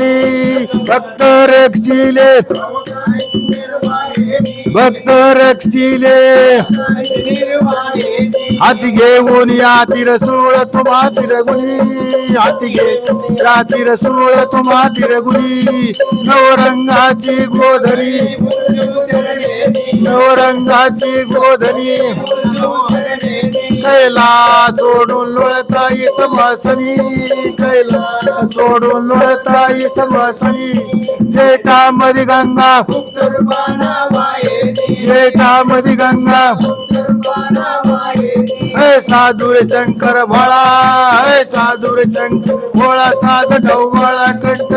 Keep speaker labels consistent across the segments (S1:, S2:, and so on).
S1: भवानी भक्त रक्षिले भक्त रक्षिले. हाती घेऊन या तिरसूळ तुम्हा तिरगुणी. हाती घे या तिरसूळ तुम्हा तिरगुणी. नवरंगाची गोधरी नवरंगाची गोधरी कैला सोडून लोळताई समासनी. कैला सोडून लोळताई समासनी. जेठामध्ये गंगा. जेठामधी गंगा. हे साधुर शंकर भोळा हे साधुर शंकर भोळा साध ढवळा कंठ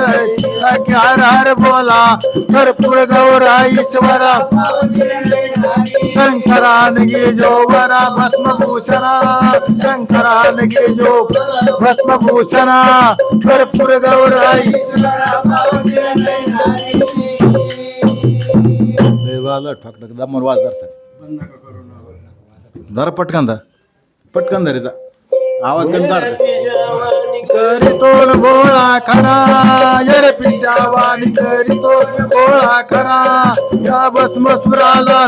S1: हर हर बोला भरपूर गौरा ईश्वरा. शंकरान गिरिजो वरा भस्मभूषणा. शंकरान गिरिजो भस्मभूषणा. भरपूर गौरा ईश्वरा. ठक ठक दमन वाज जरा पटकन धर. पटकन धरीचा आवाज कमी काढ. करीतोल खरा यर पिंजावानी करीतोल गोळा खरा या भस्मसुराला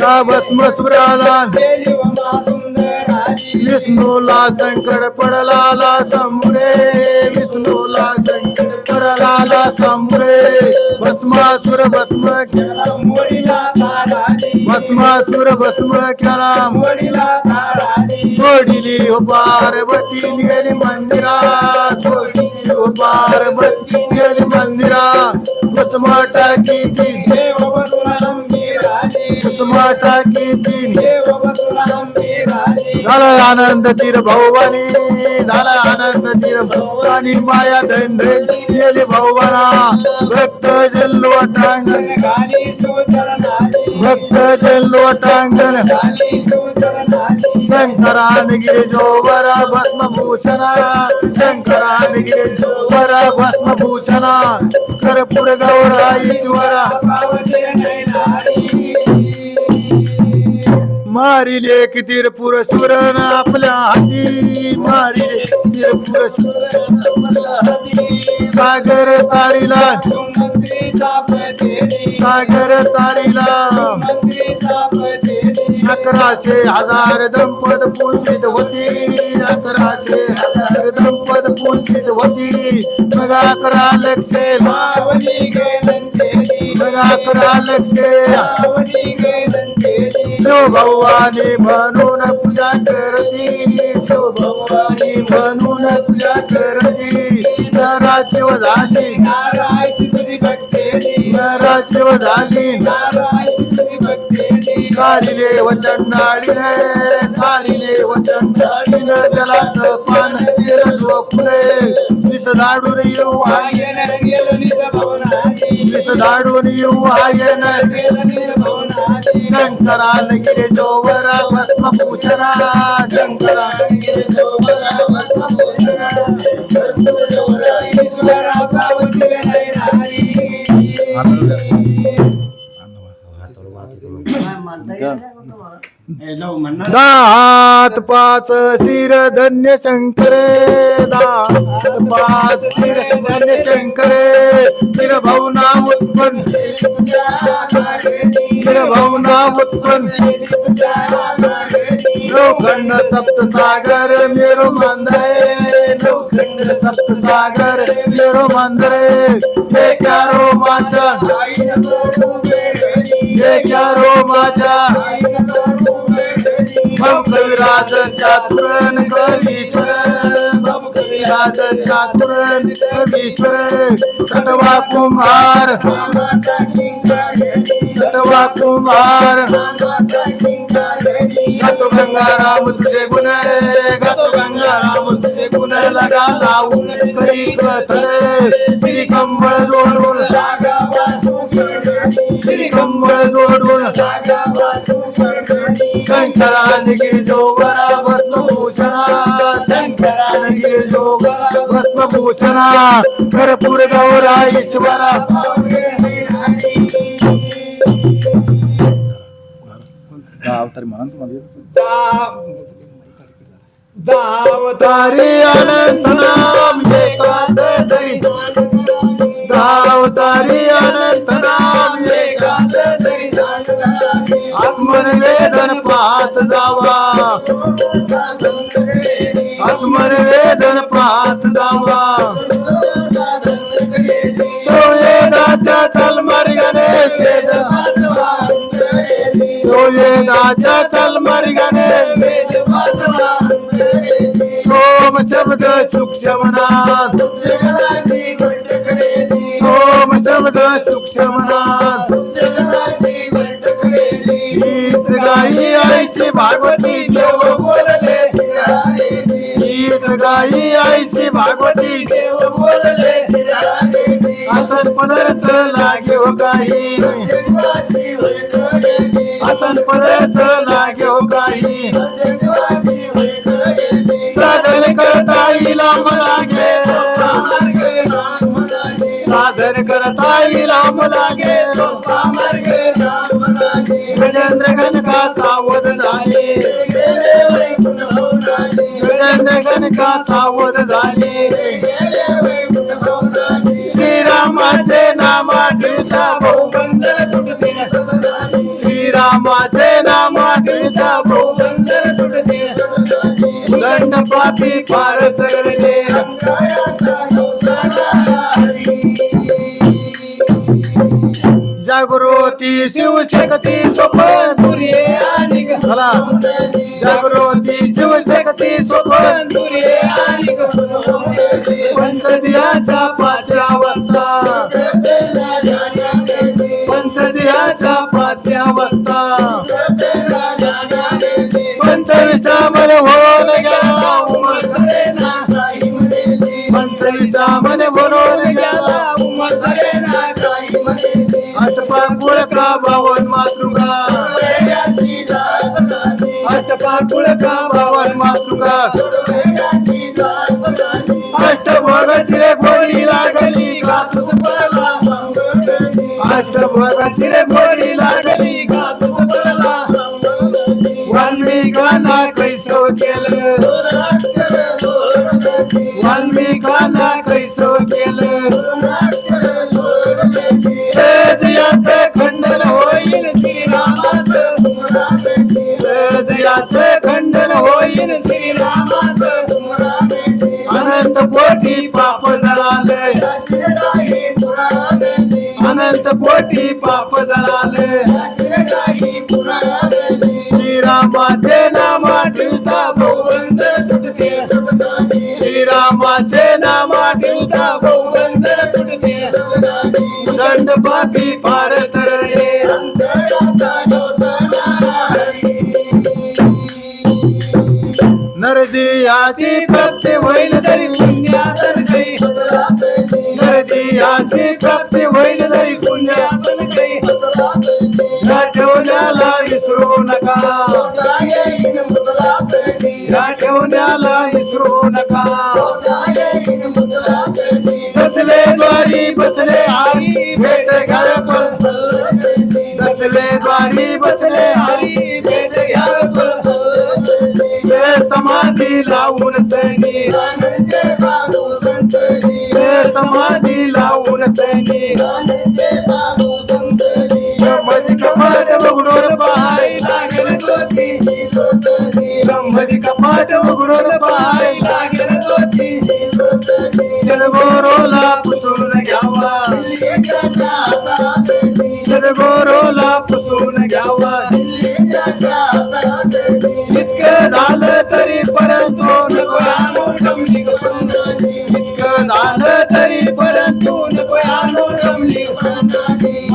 S1: या भस्मसुराला विष्णूला संकट पडलाला समुरे विष्णूला संकट पडलाला समुरे. भस्मासुर भस्म केला भस्मासुर भस्म केला सोडिली हो पार्वती गेली मंदिरा। सोडिली हो पार्वती गेली मंदिरा। भस्मा टाकी ती आनंद तीर भवानी झाला आनंद तीर भवानी माया धैंद्रे गेली भवाना. भक्त जल्लोटांगण भक्त जल्लोटांगण शंकरान गिरिजो वरा भस्मभूषणा शंकरान गिरिजो वरा भस्मभूषणा कर्पूर गौरा ईश्वरा मारिले कितीर पुरसुरन आपल्या हाती. मारिले कितीर पुरसुरन आपल्या हाती. सागर तारीला सागर तारीला अकराशे हजार दंपत पूजित होती. अकराशे हजार दंपत पूजित होती. अकरा लक्षे मग अकरा लक्षे शिवभवानी म्हणून पूजा करती. शिवभवानी म्हणून पूजा करती. नरा शिव झाली. नरा शिव झाली. कालिले वचन रे कालिले वचन डाळीन जलाच पान झोपले दिस दाडून येऊ दिस दाडून येऊ आयन शंकरान गिरे जोवरा भस्मभूषणा. शंकरान गिरे जोवरा भस्मभूषणा. दात पाच शिर धन्य शंकरे दात पाच शिर धन्य शंकरे. शिर भावना उत्पन्न. शिर भावना उत्पन्न. लोखंड सप्त सागर मेरो मंदरे. लोखंड सप्त सागर मेरो मंदरे. हे क्या रोमाचा हे क्या रोमाचा भव कविराज चातुरन कवीश्वर भव कविराज चातुरन कवीश्वर कटवा कुमार. कटवा कुमार. गातो गंगाराम तुझे गुण गातो गंगाराम तुझे गुण लगा लावून करी कथन શંકરાન ગિરજો વરા ભસ્મ ભૂષણા શંકરાન ગિરજો વરા ભસ્મ ભૂષણા કરપુર ગૌરા ઈશ્વરા દાવતારી અનંત નામ એકાંત દઈ દાવતારી અનંત आत्मनिवेदन पाहत जावा. आत्मनिवेदन वेदन पाहत जावा. सोयेदाच्या चल मार्गाने वेद चल मार्गाने सोम शब्द सूक्ष्मनाथ सोम शब्द सूक्ष्मनाथ भागवती देव बोलले आसन पदरच लागे हो काही. आसन पदरच लागे हो काही. साधन करता येईल लागे साधन करता येईल लागे गजेंद्र गण हरी पार तरले जागृती शिवशक्ती सोपन दुर्ये आणि चला. जागृती शिवशक्ती सोपन दुर्ये आणि पंचदियाचा पाचव्या वाजता. पंचदियाचा पाचव्या वाजता. आटपा कुळका बावन मातुका अष्टभोगाची रे गोळी लागली. अष्टभोगाची रे गोळी लागली. गातूच पडला वाल्मिकांना कैसव केलं. दंड पापी भारत रे नरदी आसी प्रत समाधी लावून सैनी ते समाधी लावून सैनी ब्रह्मजी कपाट उघडून पाहाय लागेल ज्योती ब्रह्मजी कपाट उघडून पाहाय लागेल ज्योती सदगोरोला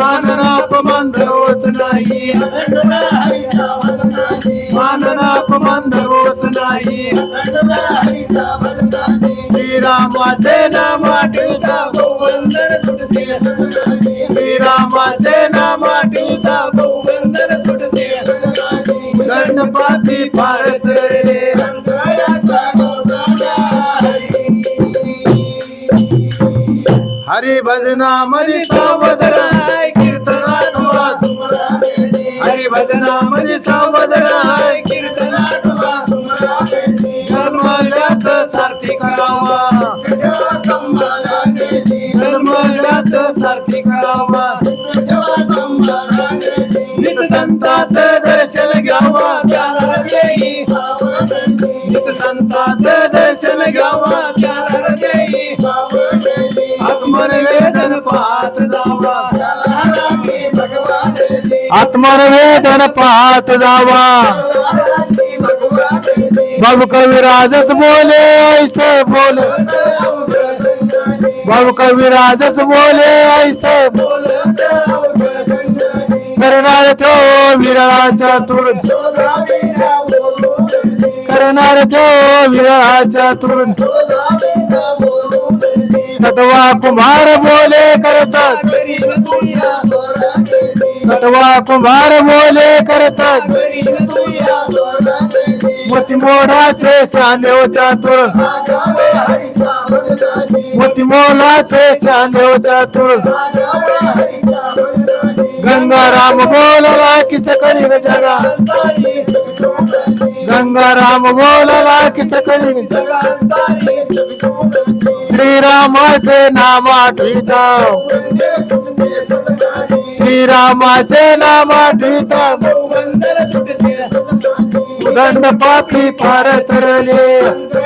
S1: मानना अपमान धरोच नाही. मानना अपमान धरोच नाही श्रीरामाचे नाम हरी भजना मरी सावधराय कीर्तनात हरी भजना मरी सावधराय कीर्तनात धर्माल्याच सारथी करावा. धर्माल्याच सारथी करावा. नित संतांचं आत्मनवेदन पाहत जावा. बाबू कविराजच बोले ऐसे बोल. बाबू कविराजच बोले ऐसे करणार तो विरळाच्या तुर करणार तो विरळाच्या तुर सटवा कुमार बोले करतात. सटवा कुंभार मोले करतात. मोती मोडाचे सांदेव चातुर मोती मोलाचे सांदेव चातुर गंगाराम बोलला की सकळी जगा. गंगाराम बोलला की सकळी श्रीरामाचे नाम आठविता श्रीरामाचे नाम आठविता दंड पापी फार तरले